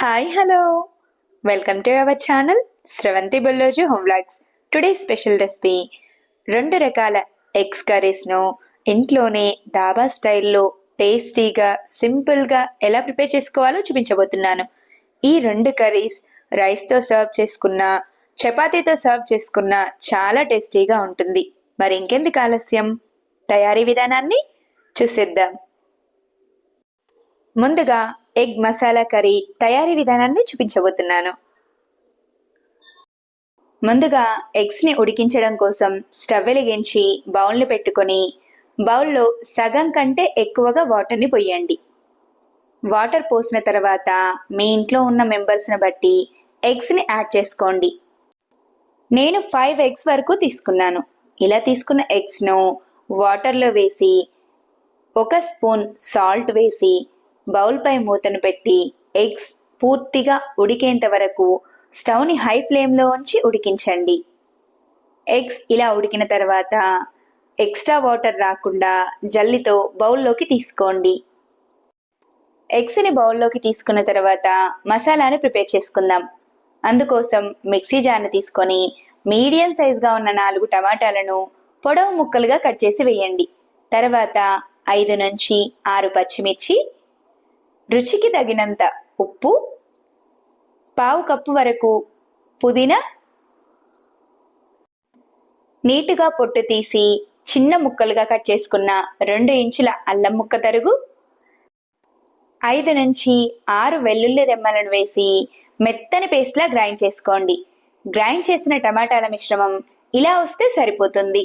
Hi hello welcome to our channel Sravanthi Bolloju home vlogs today special recipe రెండు రకాల eggs కర్రీస్ను ఇంట్లోనే దాబా స్టైల్లో టేస్టీగా సింపుల్గా ఎలా ప్రిపేర్ చేసుకోవాలో చూపించబోతున్నాను. ఈ రెండు కర్రీస్ రైస్తో సర్వ్ చేసుకున్న చపాతీతో సర్వ్ చేసుకున్న చాలా టేస్టీగా ఉంటుంది. మరి ఇంకెందుకు ఆలస్యం? తయారీ విధానాన్ని చూసేద్దాం. ముందుగా ఎగ్ మసాలా కర్రీ తయారీ విధానాన్ని చూపించబోతున్నాను. ముందుగా ఎగ్స్ని ఉడికించడం కోసం స్టవ్ వెలిగించి బౌల్ని పెట్టుకొని బౌల్లో సగం కంటే ఎక్కువగా వాటర్ని పోయండి. వాటర్ పోసిన తర్వాత మీ ఇంట్లో ఉన్న మెంబర్స్ని బట్టి ఎగ్స్ని యాడ్ చేసుకోండి. నేను ఫైవ్ ఎగ్స్ వరకు తీసుకున్నాను. ఇలా తీసుకున్న ఎగ్స్ను వాటర్లో వేసి ఒక స్పూన్ సాల్ట్ వేసి బౌల్పై మూతను పెట్టి ఎగ్స్ పూర్తిగా ఉడికేంత వరకు స్టవ్ని హై ఫ్లేమ్లో ఉంచి ఉడికించండి. ఎగ్స్ ఇలా ఉడికిన తర్వాత ఎక్స్ట్రా వాటర్ రాకుండా జల్లితో బౌల్లోకి తీసుకోండి. ఎగ్స్ని బౌల్లోకి తీసుకున్న తర్వాత మసాలాను ప్రిపేర్ చేసుకుందాం. అందుకోసం మిక్సీ జార్ని తీసుకొని మీడియం సైజ్గా ఉన్న నాలుగు టమాటాలను పొడవు ముక్కలుగా కట్ చేసి వేయండి. తర్వాత ఐదు నుంచి ఆరు పచ్చిమిర్చి రుచికి తగినంత ఉప్పు పావు కప్పు వరకు పుదీనా నీటుగా పొట్టు తీసి చిన్న ముక్కలుగా కట్ చేసుకున్న రెండు ఇంచుల అల్లం ముక్క తరుగు ఐదు నుంచి ఆరు వెల్లుల్లి రెమ్మలను వేసి మెత్తని పేస్ట్లా గ్రైండ్ చేసుకోండి. గ్రైండ్ చేసిన టమాటాల మిశ్రమం ఇలా వస్తే సరిపోతుంది.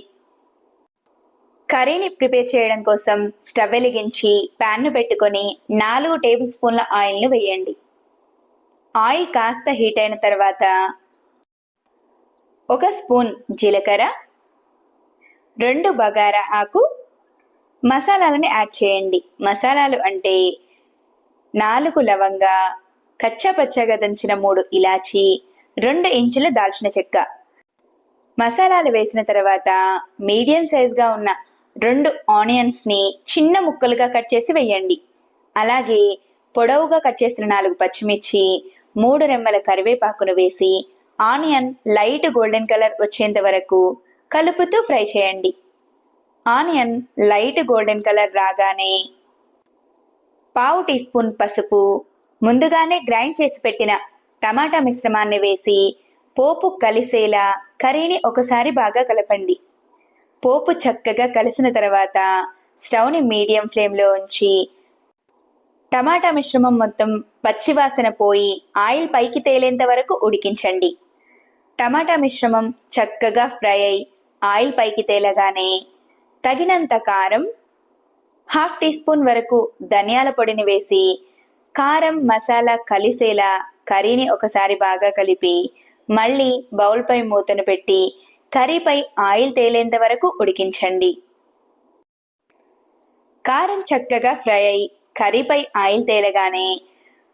కర్రీని ప్రిపేర్ చేయడం కోసం స్టవ్ వెలిగించి ప్యాన్ను పెట్టుకొని నాలుగు టేబుల్ స్పూన్ల ఆయిల్ను వేయండి. ఆయిల్ కాస్త హీట్ అయిన తర్వాత ఒక స్పూన్ జీలకర్ర రెండు బగారా ఆకు మసాలాలని యాడ్ చేయండి. మసాలాలు అంటే నాలుగు లవంగా కచ్చా పచ్చగా దంచిన మూడు ఇలాచి రెండు ఇంచుల దాల్చిన చెక్క. మసాలాలు వేసిన తర్వాత మీడియం సైజ్గా ఉన్న రెండు ఆనియన్స్ని చిన్న ముక్కలుగా కట్ చేసి వేయండి. అలాగే పొడవుగా కట్ చేసిన నాలుగు పచ్చిమిర్చి మూడు రెమ్మల కరివేపాకును వేసి ఆనియన్ లైట్ గోల్డెన్ కలర్ వచ్చేంత వరకు కలుపుతూ ఫ్రై చేయండి. ఆనియన్ లైట్ గోల్డెన్ కలర్ రాగానే పావు టీ స్పూన్ పసుపు ముందుగానే గ్రైండ్ చేసి పెట్టిన టమాటా మిశ్రమాన్ని వేసి పోపు కలిసేలా కర్రీని ఒకసారి బాగా కలపండి. పోపు చక్కగా కలిసిన తర్వాత స్టవ్ని మీడియం ఫ్లేమ్లో ఉంచి టమాటా మిశ్రమం మొత్తం పచ్చివాసన పోయి ఆయిల్ పైకి తేలేంత వరకు ఉడికించండి. టమాటా మిశ్రమం చక్కగా ఫ్రై అయి ఆయిల్ పైకి తేలగానే తగినంత కారం హాఫ్ టీ స్పూన్ వరకు ధనియాల పొడిని వేసి కారం మసాలా కలిసేలా కర్రీని ఒకసారి బాగా కలిపి మళ్ళీ బౌల్పై మూతను పెట్టి కర్రీపై ఆయిల్ తేలేంత వరకు ఉడికించండి. కారం చక్కగా ఫ్రై అయి కర్రీపై ఆయిల్ తేలగానే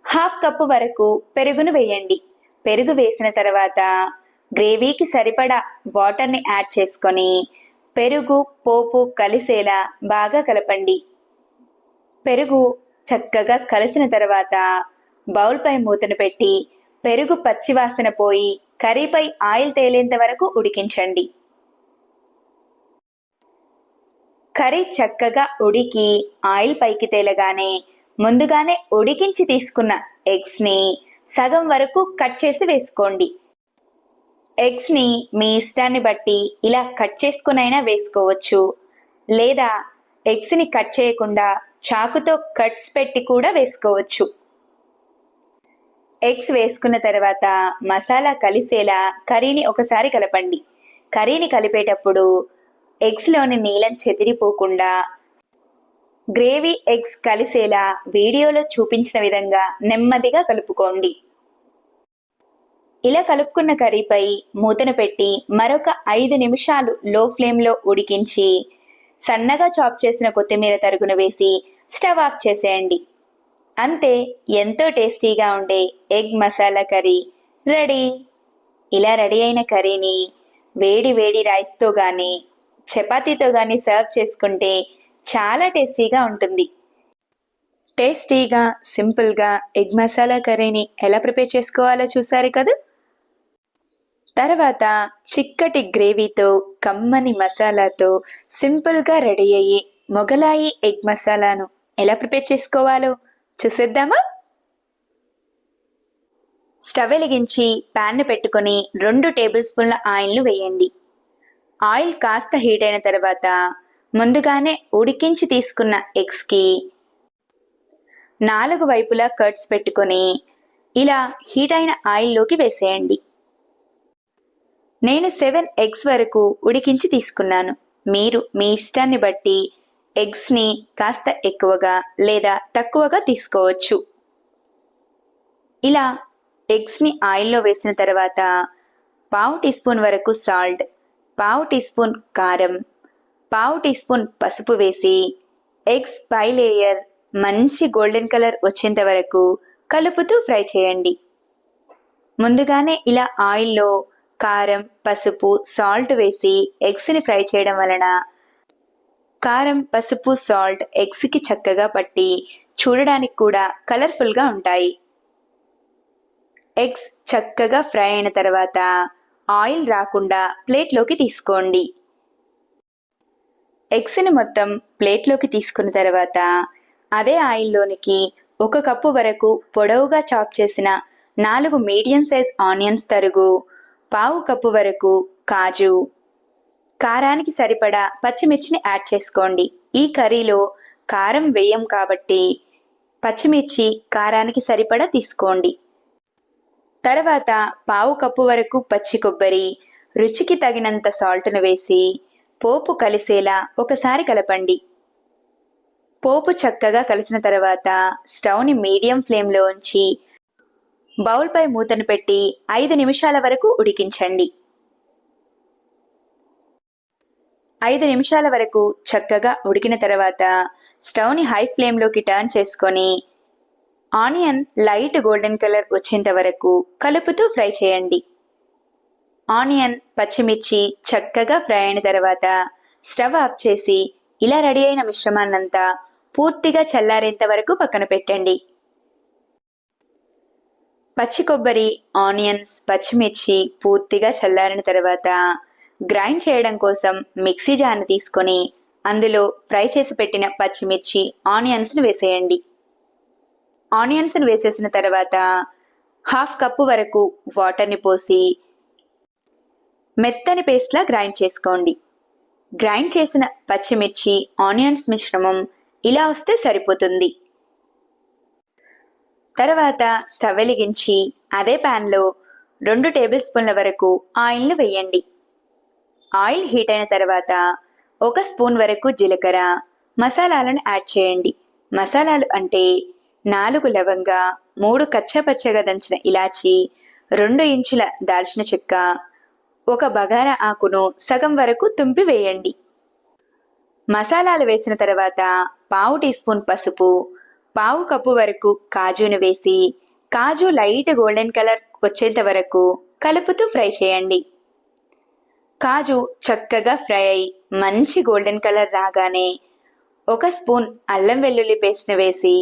హాఫ్ కప్పు వరకు పెరుగును వేయండి. పెరుగు వేసిన తర్వాత గ్రేవీకి సరిపడా వాటర్ని యాడ్ చేసుకొని పెరుగు పోపు కలిసేలా బాగా కలపండి. పెరుగు చక్కగా కలిసిన తర్వాత బౌల్పై మూతను పెట్టి పెరుగు పచ్చివాసన పోయి కర్రీపై ఆయిల్ తేలేంత వరకు ఉడికించండి. కర్రీ చక్కగా ఉడికి ఆయిల్ పైకి తేలగానే ముందుగానే ఉడికించి తీసుకున్న ఎగ్స్ని సగం వరకు కట్ చేసి వేసుకోండి. ఎగ్స్ని మీ ఇష్టాన్ని బట్టి ఇలా కట్ చేసుకునైనా వేసుకోవచ్చు. లేదా ఎగ్స్ని కట్ చేయకుండా చాకుతో కట్స్ పెట్టి కూడా వేసుకోవచ్చు. ఎగ్స్ వేసుకున్న తర్వాత మసాలా కలిసేలా కర్రీని ఒకసారి కలపండి. కర్రీని కలిపేటప్పుడు ఎగ్స్లోని నీలం చెదిరిపోకుండా గ్రేవీ ఎగ్స్ కలిసేలా వీడియోలో చూపించిన విధంగా నెమ్మదిగా కలుపుకోండి. ఇలా కలుపుకున్న కర్రీపై మూతను పెట్టి మరొక ఐదు నిమిషాలు లో ఫ్లేమ్లో ఉడికించి సన్నగా చాప్ చేసిన కొత్తిమీర తరుగును వేసి స్టవ్ ఆఫ్ చేసేయండి. అంతే ఎంతో టేస్టీగా ఉండే ఎగ్ మసాలా కర్రీ. రెడీ? ఇలా రెడీ అయిన కర్రీని వేడి వేడి రైస్తో కానీ చపాతీతో కానీ సర్వ్ చేసుకుంటే చాలా టేస్టీగా ఉంటుంది. టేస్టీగా సింపుల్గా ఎగ్ మసాలా కర్రీని ఎలా ప్రిపేర్ చేసుకోవాలో చూసారు కదా? తర్వాత చిక్కటి గ్రేవీతో కమ్మని మసాలాతో సింపుల్గా రెడీ అయ్యి మొగలాయి ఎగ్ మసాలాను ఎలా ప్రిపేర్ చేసుకోవాలో చూసేద్దామా? స్టవ్ వెలిగించి ప్యాన్ను పెట్టుకొని రెండు టేబుల్ స్పూన్ల ఆయిల్ను వేయండి. ఆయిల్ కాస్త హీట్ అయిన తర్వాత ముందుగానే ఉడికించి తీసుకున్న ఎగ్స్కి నాలుగు వైపులా కట్స్ పెట్టుకొని ఇలా హీట్ అయిన ఆయిల్లోకి వేసేయండి. నేను సెవెన్ ఎగ్స్ వరకు ఉడికించి తీసుకున్నాను. మీరు మీ ఇష్టాన్ని బట్టి ఎగ్స్ని కాస్త ఎక్కువగా లేదా తక్కువగా తీసుకోవచ్చు. ఇలా ఎగ్స్ని ఆయిల్లో వేసిన తర్వాత పావు టీ స్పూన్ వరకు సాల్ట్ పావు టీ స్పూన్ కారం పావు టీ స్పూన్ పసుపు వేసి ఎగ్స్ పై లేయర్ మంచి గోల్డెన్ కలర్ వచ్చేంత వరకు కలుపుతూ ఫ్రై చేయండి. ముందుగానే ఇలా ఆయిల్లో కారం పసుపు సాల్ట్ వేసి ఎగ్స్ని ఫ్రై చేయడం వలన కారం పసుపు సాల్ట్ ఎగ్స్కి చక్కగా పట్టి చూడడానికి కూడా కలర్ఫుల్గా ఉంటాయి. ఎగ్స్ చక్కగా ఫ్రై అయిన తర్వాత ఆయిల్ రాకుండా ప్లేట్లోకి తీసుకోండి. ఎగ్స్ని మొత్తం ప్లేట్లోకి తీసుకున్న తర్వాత అదే ఆయిల్లోనికి ఒక కప్పు వరకు పొడవుగా చాప్ చేసిన నాలుగు మీడియం సైజ్ ఆనియన్స్ తరుగు పావు కప్పు వరకు కాజు కారానికి సరిపడా పచ్చిమిర్చిని యాడ్ చేసుకోండి. ఈ కర్రీలో కారం వేయం కాబట్టి పచ్చిమిర్చి కారానికి సరిపడా తీసుకోండి. తర్వాత పావు కప్పు వరకు పచ్చి కొబ్బరి రుచికి తగినంత సాల్ట్ను వేసి పోపు కలిసేలా ఒకసారి కలపండి. పోపు చక్కగా కలిసిన తర్వాత స్టవ్ని మీడియం ఫ్లేమ్లో ఉంచి బౌల్పై మూతను పెట్టి ఐదు నిమిషాల వరకు ఉడికించండి. ఐదు నిమిషాల వరకు చక్కగా ఉడికిన తర్వాత స్టవ్ని హై ఫ్లేమ్లోకి టర్న్ చేసుకొని ఆనియన్ లైట్ గోల్డెన్ కలర్ వచ్చేంత వరకు కలుపుతూ ఫ్రై చేయండి. ఆనియన్ పచ్చిమిర్చి చక్కగా ఫ్రై అయిన తర్వాత స్టవ్ ఆఫ్ చేసి ఇలా రెడీ అయిన మిశ్రమాన్నంతా పూర్తిగా చల్లారేంత వరకు పక్కన పెట్టండి. పచ్చి కొబ్బరి ఆనియన్స్ పచ్చిమిర్చి పూర్తిగా చల్లారిన తర్వాత గ్రైండ్ చేయడం కోసం మిక్సీ జార్ని తీసుకొని అందులో ఫ్రై చేసి పెట్టిన పచ్చిమిర్చి ఆనియన్స్ని వేసేయండి. ఆనియన్స్ని వేసేసిన తర్వాత హాఫ్ కప్పు వరకు వాటర్ని పోసి మెత్తని పేస్ట్లా గ్రైండ్ చేసుకోండి. గ్రైండ్ చేసిన పచ్చిమిర్చి ఆనియన్స్ మిశ్రమం ఇలా వస్తే సరిపోతుంది. తర్వాత స్టవ్ వెలిగించి అదే ప్యాన్లో రెండు టేబుల్ స్పూన్ల వరకు ఆయిల్ను వేయండి. ఆయిల్ హీట్ అయిన తర్వాత ఒక స్పూన్ వరకు జీలకర్ర. మసాలాలను యాడ్ చేయండి. మసాలాలు అంటే నాలుగు లవంగ మూడు కచ్చపచ్చగా దంచిన ఇలాచి రెండు ఇంచుల దాల్చిన చెక్క ఒక బగారా ఆకును సగం వరకు తుంపి వేయండి. మసాలాలు వేసిన తర్వాత పావు టీ స్పూన్ పసుపు పావు కప్పు వరకు కాజును వేసి కాజు లైట్ గోల్డెన్ కలర్ వచ్చేంత వరకు కలుపుతూ ఫ్రై చేయండి. కాజు చక్కగా ఫ్రై అయి మంచి గోల్డెన్ కలర్ రాగానే ఒక స్పూన్ అల్లం వెల్లుల్లి పేస్ట్ను వేసి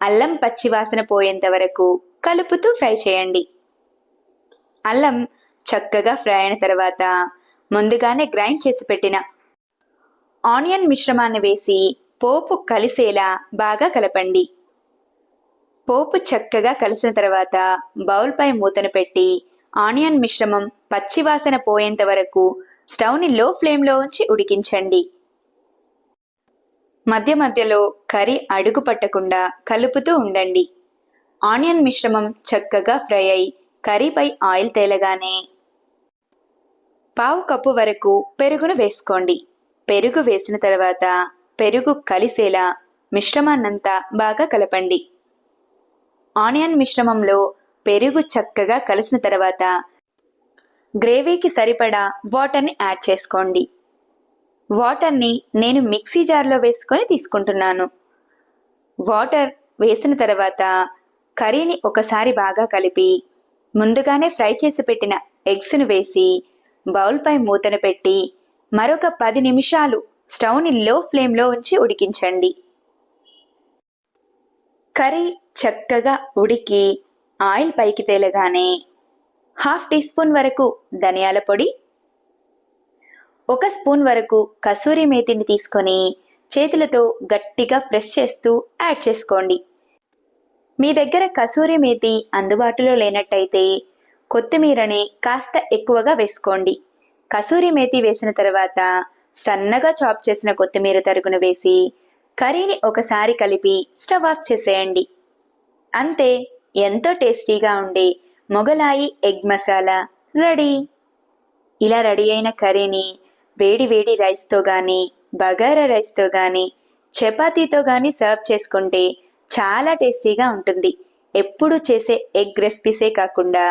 అల్లం పచ్చివాసన పోయేంత వరకు కలుపుతూ ఫ్రై చేయండి. అల్లం చక్కగా ఫ్రై అయిన తర్వాత ముందుగానే గ్రైండ్ చేసి పెట్టిన ఆనియన్ మిశ్రమాన్ని వేసి పోపు కలిసేలా బాగా కలపండి. పోపు చక్కగా కలిసిన తర్వాత బౌల్పై మూతను పెట్టి ఆనియన్ మిశ్రమం పచ్చివాసన పోయేంత వరకు స్టవ్ని లో ఫ్లేమ్లో ఉంచి ఉడికించండి. మధ్య మధ్యలో కర్రీ అడుగు పట్టకుండా కలుపుతూ ఉండండి. ఆనియన్ మిశ్రమం చక్కగా ఫ్రై అయి కర్రీపై ఆయిల్ తేలగానే పావు కప్పు వరకు పెరుగును వేసుకోండి. పెరుగు వేసిన తర్వాత పెరుగు కలిసేలా మిశ్రమాన్నంతా బాగా కలపండి. ఆనియన్ మిశ్రమంలో పెరుగు చక్కగా కలిసిన తర్వాత గ్రేవీకి సరిపడా వాటర్ని యాడ్ చేసుకోండి. వాటర్ని నేను మిక్సీ జార్లో వేసుకొని తీసుకుంటున్నాను. వాటర్ వేసిన తర్వాత కర్రీని ఒకసారి బాగా కలిపి ముందుగానే ఫ్రై చేసి పెట్టిన ఎగ్స్ను వేసి బౌల్పై మూతను పెట్టి మరొక పది నిమిషాలు స్టవ్ని లో ఫ్లేమ్లో ఉంచి ఉడికించండి. కర్రీ చక్కగా ఉడికి ఆయిల్ పైకి తేలగానే హాఫ్ టీ స్పూన్ వరకు ధనియాల పొడి ఒక స్పూన్ వరకు కసూరి మేతిని తీసుకొని చేతులతో గట్టిగా ప్రెస్ చేస్తూ యాడ్ చేసుకోండి. మీ దగ్గర కసూరి మేతి అందుబాటులో లేనట్టయితే కొత్తిమీరని కాస్త ఎక్కువగా వేసుకోండి. కసూరి మేతి వేసిన తర్వాత సన్నగా చాప్ చేసిన కొత్తిమీర తరుగును వేసి కర్రీని ఒకసారి కలిపి స్టవ్ ఆఫ్ చేసేయండి. అంతే ఎంతో టేస్టీగా ఉండే మొగలాయి ఎగ్ మసాలా రెడీ. ఇలా రెడీ అయిన కర్రీని వేడి వేడి రైస్తో కానీ బగారా రైస్తో కానీ చపాతీతో కానీ సర్వ్ చేసుకుంటే చాలా టేస్టీగా ఉంటుంది. ఎప్పుడు చేసే ఎగ్ రెసిపీసే కాకుండా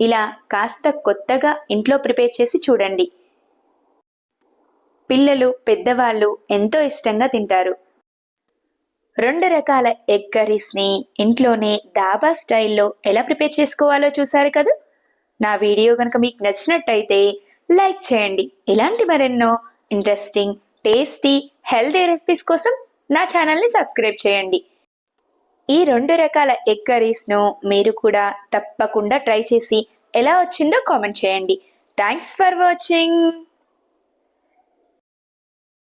ఇలా కాస్త కొత్తగా ఇంట్లో ప్రిపేర్ చేసి చూడండి. పిల్లలు పెద్దవాళ్ళు ఎంతో ఇష్టంగా తింటారు. రెండు రకాల ఎగ్ కర్రీస్ని ఇంట్లోనే దాబా స్టైల్లో ఎలా ప్రిపేర్ చేసుకోవాలో చూసారు కదా? నా వీడియో కనుక మీకు నచ్చినట్టయితే లైక్ చేయండి. ఇలాంటి మరెన్నో ఇంట్రెస్టింగ్ టేస్టీ హెల్తీ రెసిపీస్ కోసం నా ఛానల్ని సబ్స్క్రైబ్ చేయండి. ఈ రెండు రకాల ఎగ్ కర్రీస్ను మీరు కూడా తప్పకుండా ట్రై చేసి ఎలా వచ్చిందో కామెంట్ చేయండి. Thanks for watching!